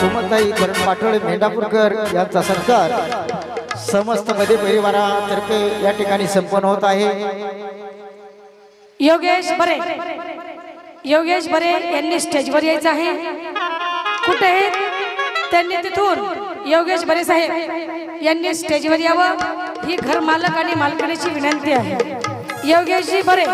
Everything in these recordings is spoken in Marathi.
सुमताई करण पाटोळे मेंढापूरकर यांचा सत्कार. समस्त मध्ये परिवारातर्फे या ठिकाणी संपन्न होत आहे. योगेश बरे. योगेश बरे यांनी स्टेजवर यायचं आहे. कुठे आहे? त्यांनी तिथून. योगेश बरे साहेब यांनी स्टेजवर यावं. ही घर मालक आणि मालकाणीची विनंती आहे. योगेशजी बरे.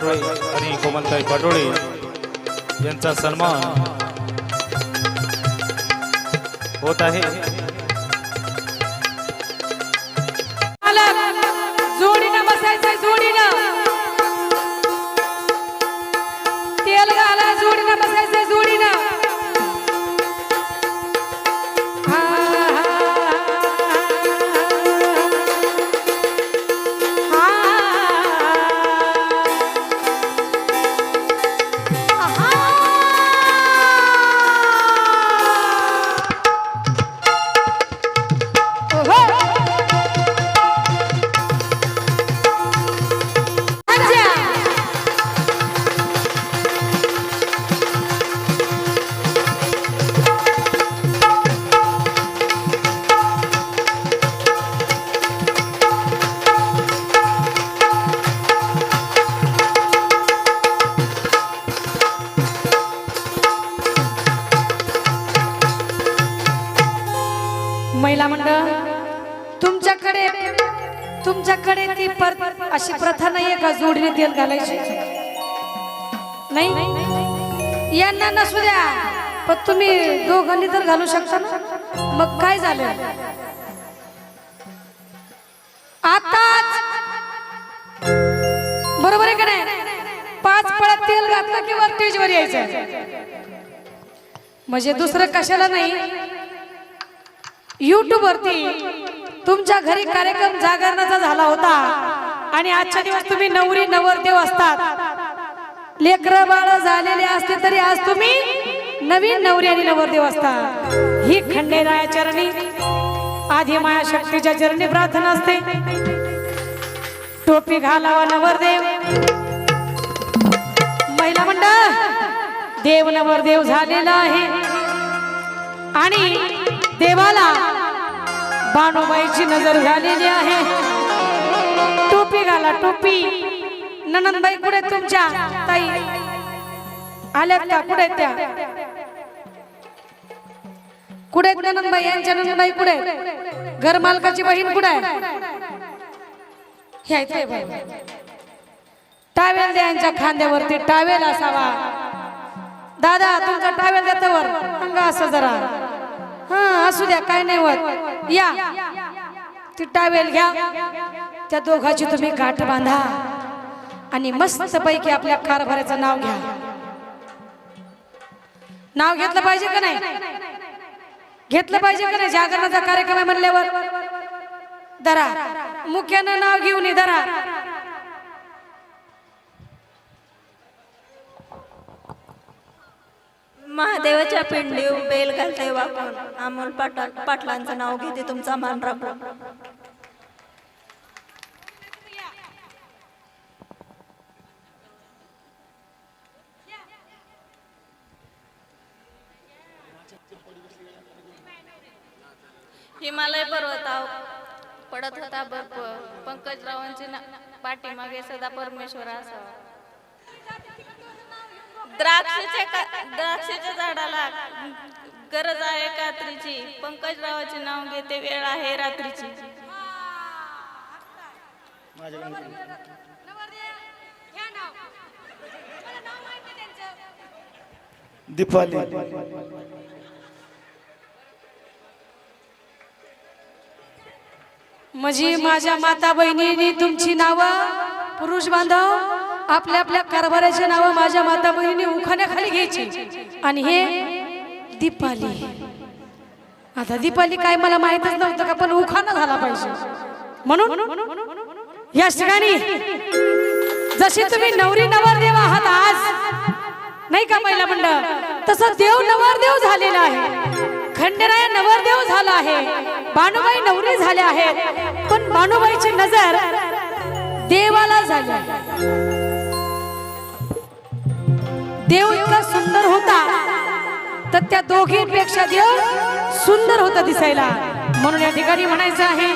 करण पाटोळे आणि कोमलताई पाटोळे यांचा सन्मान होत आहे. जोडीनं बसायचं जोडीनं. तेल घाला जोडीनं बसायचं जोडी महिला मंडळ तुमच्याकडे तुमच्याकडे ती पर अशी प्रथा नाहीये का? जोडीने तेल घालायची? नाही? यांना नसू द्या. पण तुम्ही दोघांनी तर घालू शकता ना? मग काय झालं? आताच! बरोबर आहे का नाही? पाच पळत तेल घातलं किंवा स्टेजवर यायचं. म्हणजे दुसरं कशाला नाही? युट्यूब वरती तुमच्या घरी कार्यक्रम जागरणाचा झाला होता. आणि आजच्या दिवस तुम्ही नवरी नवरदेव असतात. लेकर बाळ झालेले असते तरी आज तुम्ही नवीन नवरी आणि नवरदेव असतात. ही खंडेराया चरणी आधी माया शक्तीच्या चरणी प्रार्थना असते. टोपी घालावा नवरदेव. महिला मंडळ देव नवरदेव झालेला आहे. आणि देवाला बाणूबाईची नजर झालेली आहे. टोपी घाला टोपी. ननंदबाई कुठे आहेत तुमच्या? ताई. आल्यात का? कुठे आहेत त्या? कुठे आहेत ननंदबाई? यांच्या ननंदबाई कुठे आहेत? घर मालकाची बहीण कुठे आहे? टावेल द्या यांच्या खांद्यावरती टावेल असावा. दादा तुमचा टावेल देतावर अंगा असं जरा. हा असू द्या काय नाही होत. या. ती टावेल घ्या. त्या दोघाची तुम्ही गाठ बांधा आणि मस्त पैकी आपल्या कारभाराचं नाव घ्या. नाव घेतलं पाहिजे का नाही? घेतलं पाहिजे का नाही? जागरणाचा कार्यक्रम आहे म्हणल्यावर. दरा मुख्यानं नाव घेऊन दरा महादेवाच्या पिंडी बेल घालते वापर अमोल पाटल पाटलांचं नाव घेते तुमचा मान राखू हिमालय पर्वताव. पडत होता भरपूर पंकजरावांची पाठीमागे सदा परमेश्वर असावा. द्राक्षाच्या झाडाला गरज आहे कात्रीची. पंकजरावाचे नाव घेते वेळ आहे रात्रीची. दीपाली. म्हणजे माझ्या माता बहिणींनी तुमची नावं पुरुष बांधव आपल्या आपल्या कारभाराची नावं माझ्या माता बहिणी उखाण्याखाली घ्यायची. आणि हे दीपाली. आता दीपाली काय मला माहितच नव्हतं का पण उखाणा झाला पाहिजे. म्हणून या ठिकाणी जशी तुम्ही नवरी नवरदेव आहात आज नाही का महिला मंडळ? तसं देव नवरदेव झालेला आहे. खंडेराय नवरदेव झाला आहे. बानुबाई नवरी झाल्या आहेत. पण बानुबाईची नजर देवाला झाली आहे. देव इतका सुंदर होता. तर त्या दोघींपेक्षा देव सुंदर होता दिसायला. म्हणून या ठिकाणी म्हणायचं आहे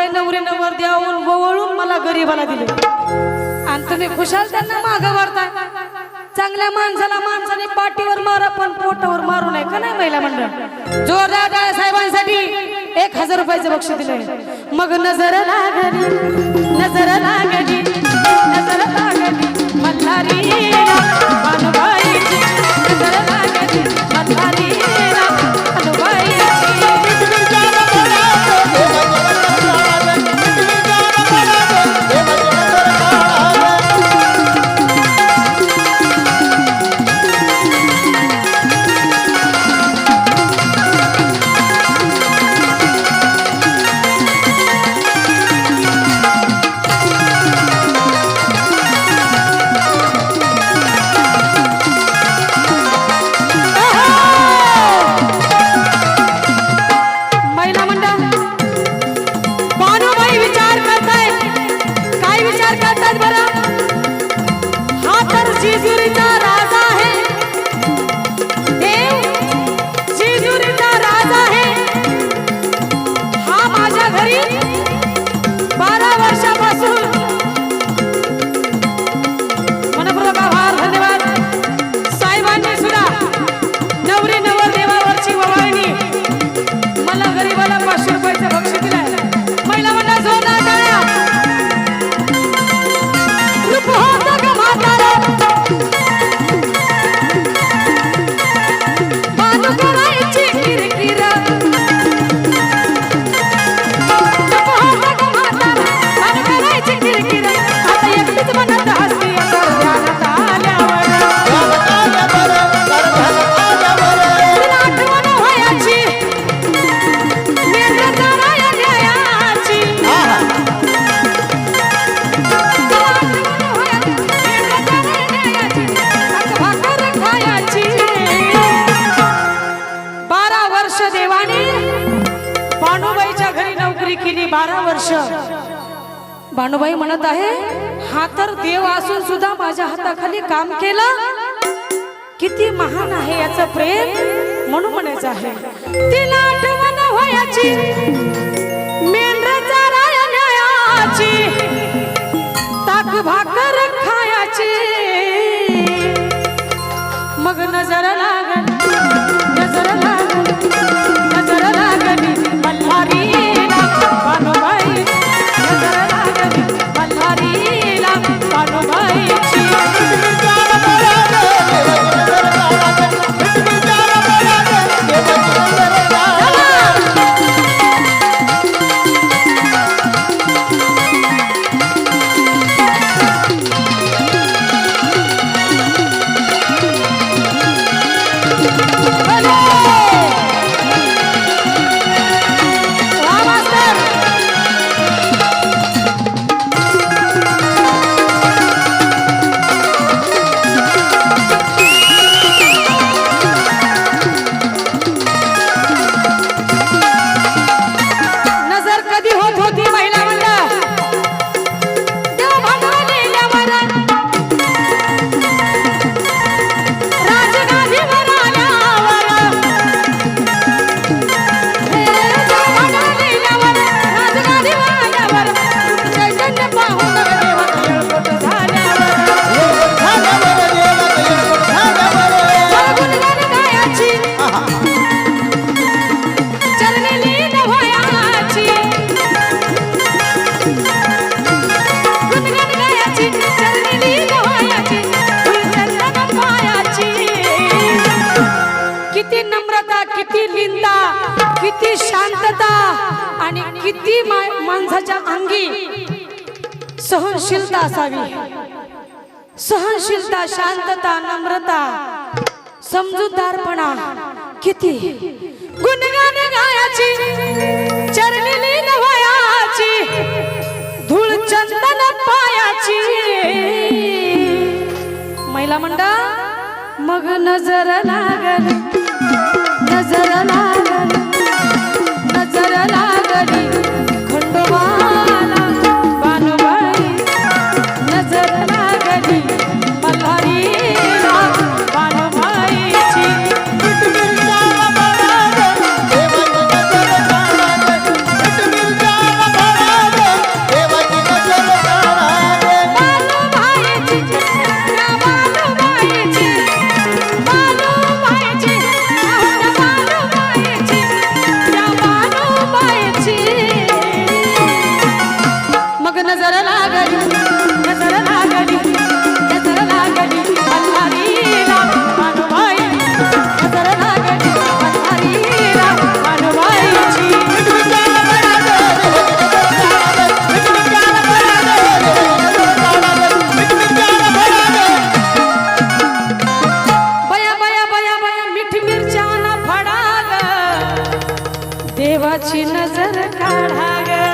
हजार नवऱ्यानं नवरे नवर द्यावून वळून मला गरीबाला दिले. आणि तुम्ही खुशाल त्यांना माग वाढताय चांगल्या माणसाला माणसाने पाठीवर मारा पण पोटावर मारू नये. का नाही महिला मंडळ? जोरदार टाळ्या साहेबांसाठी एक हजार रुपयाचं बक्षीस दिलंय. मग नजर लागली नजर लागली नजर लागली. मल्हारी माझ्या हाताखाली काम केलं? किती महान आहे याच प्रेम? म्हणून म्हणायचं आहे. तिला आठवण व्हायची ताक भाक सहनशीलता शांतता नम्रता समजूतदारपणा. किती? गुणगान गायाची चरणी लीन वयाची धूळ चंदन पायाची. महिला मंडळ मग नजर लागल नजर लागल नजर लागली. शरण आ गई